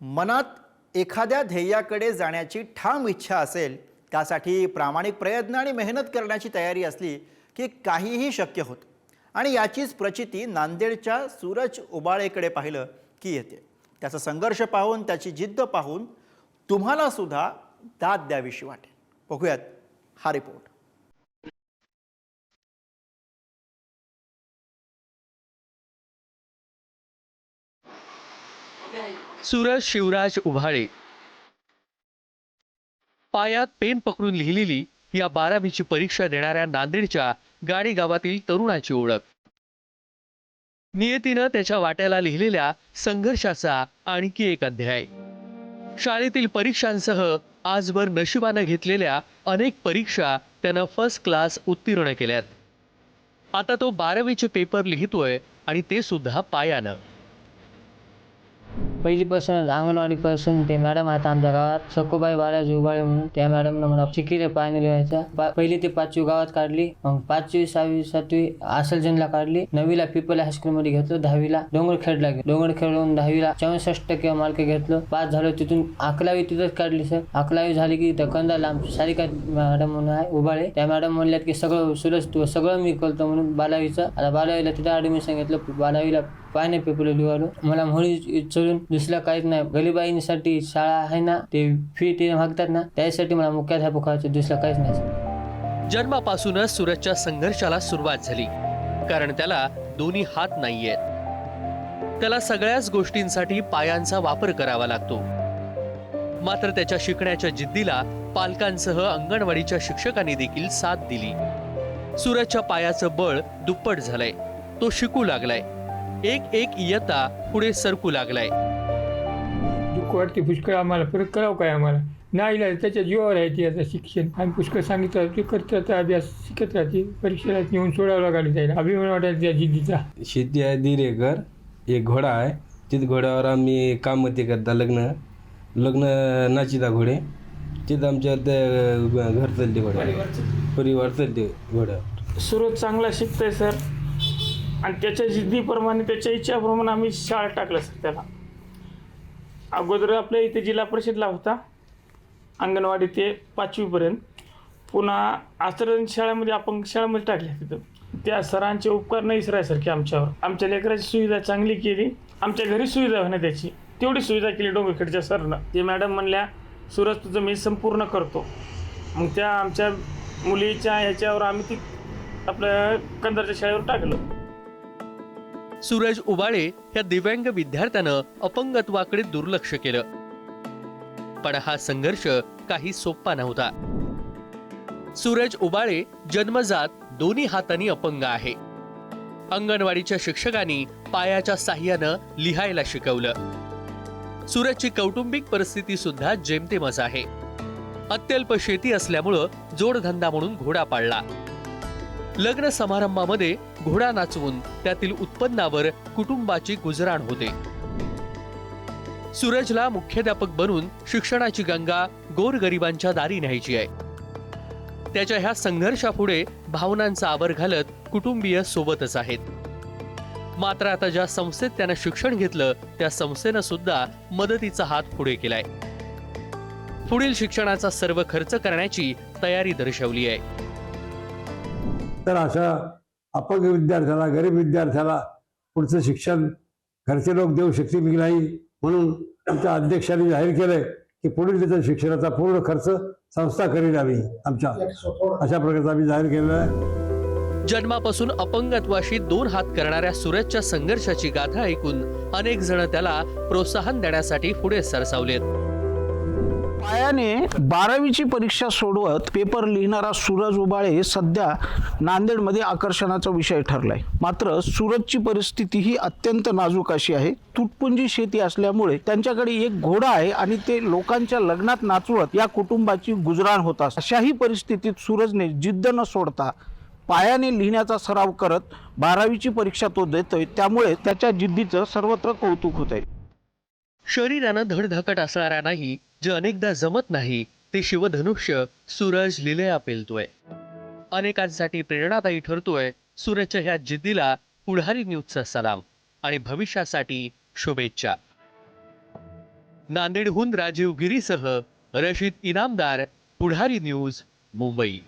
मनात एखाद्या ध्येयाकडे जाण्याची ठाम इच्छा असेल त्यासाठी प्रामाणिक प्रयत्न आणि मेहनत करण्याची तयारी असली की काहीही शक्य होतं. आणि याचीच प्रचिती नांदेडच्या सूरज उबाळेकडे पाहिलं की येते. त्याचा संघर्ष पाहून त्याची जिद्द पाहून तुम्हाला सुद्धा दाद द्यावीशी वाटेल. बघूयात हा रिपोर्ट. सुरज शिवराज उभाळे. पायात पेन पकडून लिहिलेली या बारावीची परीक्षा देणाऱ्या नांदेडच्या गाडी गावातील तरुणाची ओळख. नियतीनं त्याच्या वाट्याला लिहिलेल्या संघर्षाचा आणखी एक अध्याय. शाळेतील परीक्षांसह आजवर नशिबानं घेतलेल्या अनेक परीक्षा त्यानं फर्स्ट क्लास उत्तीर्ण केल्यात. आता तो बारावीचे पेपर लिहितोय आणि ते सुद्धा पायानं. पहिलीपासून अंगणवाडीपासून ते मॅडम आहेत आमच्या गावात. सकोबाई बालाजी उभाळे म्हणून त्या मॅडमनं मला शिकिले पाणी लिहायचा पा- पहिली ते पाचवी गावात काढली. मग पाचवी सहावी सातवी आसलजनला काढली. नववीला पिपल हायस्कूलमध्ये घेतलं. दहावीला डोंगरखेडला गेलो डोंगरखेडून दहावीला चौसष्ट टक्के मार्क घेतलं. पास झालो तिथून अकरावी तिथंच काढली सर. अकरावी झाली की त्या कंदाला आमची सारिका मॅडम म्हणून आहे उबाळे त्या मॅडम म्हणल्यात की सगळं सुरज तू सगळं मी करतो म्हणून बालावीचं आता बालावीला तिथं ॲडमिशन घेतलं. बालावीला पाया नाही पिपले लिवालो मला म्हणून चढून दुसरा काहीच नाही. गरीबाईंसाठी शाळा आहे ना ते फी ते मागतात ना त्यासाठी मला मुख्याध्यापक व्हायचं दुसरा काहीच नाही. जन्मापासूनच सूरजच्या संघर्षाला सुरुवात झाली. कारण त्याला दोन्ही हात नाहीयेत. त्याला सगळ्याच गोष्टींसाठी पायांचा वापर करावा लागतो. मात्र त्याच्या शिकण्याच्या जिद्दीला पालकांसह अंगणवाडीच्या शिक्षकांनी देखील साथ दिली. सूरजच्या पायाचं बळ दुप्पट झालंय. तो शिकू लागलाय. एक एक इयत्ता पुढे सरकू लागलाय. दुःख वाटते पुष्कळ आम्हाला. परत करावं काय आम्हाला? नाही इलाज त्याच्या जीवावर आहे ते आता शिक्षण. आम्ही पुष्कळ सांगितलं ते करतात अभ्यास शिकत राहते परीक्षेला येऊन सोडावं लागली जाईल अभिमान वाटायचा त्या जिद्दीचा. शेती आहे दीड एकर एक घोडा आहे. तिथं घोड्यावर आम्ही काम ते करता लग्न. लग्न नाचिता घोडे. तिथं आमच्या ते घर चालते घोड्या परिवार चालते घोड्यावर. सुरत चांगला शिकतोय सर. आणि त्याच्या जिद्दीप्रमाणे त्याच्या इच्छाप्रमाणे आम्ही शाळा टाकलं सर त्याला. अगोदर आपल्या इथे जिल्हा परिषदला होता अंगणवाडी ते पाचवीपर्यंत. पुन्हा आचरण शाळेमध्ये आपण शाळेमध्ये टाकले तिथं. त्या सरांचे उपकार नाही सरायसारखे आमच्यावर. आमच्या लेकराची सुविधा चांगली केली. आमच्या घरी सुविधा होण्या त्याची. तेवढी सुविधा केली डोंगरखेडच्या सरनं. ते मॅडम म्हणल्या सूरज तुझं मी संपूर्ण करतो. मग त्या आमच्या मुलीच्या ह्याच्यावर आम्ही ती आपल्या कंदरच्या शाळेवर टाकलं. सूरज उबाळे या दिव्यांग विद्यार्थ्यानं अपंगत्वाकडे दुर्लक्ष केलं. पण हा संघर्ष काही सोपा नव्हता. सूरज उबाळे जन्मजात दोन्ही हातांनी अपंग आहे. अंगणवाडीच्या शिक्षकांनी पायाच्या साह्यानं लिहायला शिकवलं. सूरजची कौटुंबिक परिस्थिती सुद्धा जेमतेमच आहे. अत्यल्प शेती असल्यामुळं जोडधंदा म्हणून घोडा पाळला लग्न समारंभामध्ये घोडा नाचवून त्यातील उत्पन्नावर कुटुंबाची गुजराण होते. सूरजला मुख्याध्यापक बनून शिक्षणाची गंगा गोरगरिबांच्या दारी न्यायची आहे. त्याच्या ह्या संघर्षापुढे भावनांचा आवर घालत कुटुंबीय सोबतच आहेत. मात्र आता ज्या संस्थेत त्यानं शिक्षण घेतलं त्या संस्थेनं सुद्धा मदतीचा हात पुढे केलाय. पुढील शिक्षणाचा सर्व खर्च करण्याची तयारी दर्शवली आहे. तर अशा अपंग विद्यार्थ्याला गरीब विद्यार्थ्याला पुढचं शिक्षण घरचे लोक देऊ शकतील की नाही? म्हणून आमच्या अध्यक्षांनी जाहीर केलंय की पुढील त्याच्या शिक्षणाचा पूर्ण खर्च संस्था करील आम्ही आमच्या. अशा प्रकारचा आम्ही जाहीर केलेला आहे. जन्मापासून अपंगत्वाशी दोन हात करणाऱ्या सूरजच्या संघर्षाची गाथा ऐकून अनेक जण त्याला प्रोत्साहन देण्यासाठी पुढे सरसावलेत. पायाने बारावीची परीक्षा सोडवत पेपर लिहिणारा सूरज उबाळे सध्या नांदेडमध्ये आकर्षणाचा विषय ठरलाय. मात्र सूरजची परिस्थिती ही अत्यंत नाजूक अशी आहे. तुटपुंजी शेती असल्यामुळे त्यांच्याकडे एक घोडा आहे आणि ते लोकांच्या लग्नात नाचवत या कुटुंबाची गुजराण होत अशाही परिस्थितीत सूरजने जिद्द न सोडता पायाने लिहिण्याचा सराव करत बारावीची परीक्षा तो देतोय. त्यामुळे त्याच्या जिद्दीचं सर्वत्र कौतुक होत आहे शरीरानं धडधकट असणाऱ्यांनाही जे अनेकदा जमत नाही ते शिवधनुष्य सूरज लिलया पेलतोय. अनेकांसाठी प्रेरणादायी ठरतोय सूरजच्या ह्या जिद्दीला पुढारी न्यूजचा सलाम आणि भविष्यासाठी शुभेच्छा. नांदेडहून राजीव गिरीसह रशीद इनामदार पुढारी न्यूज मुंबई.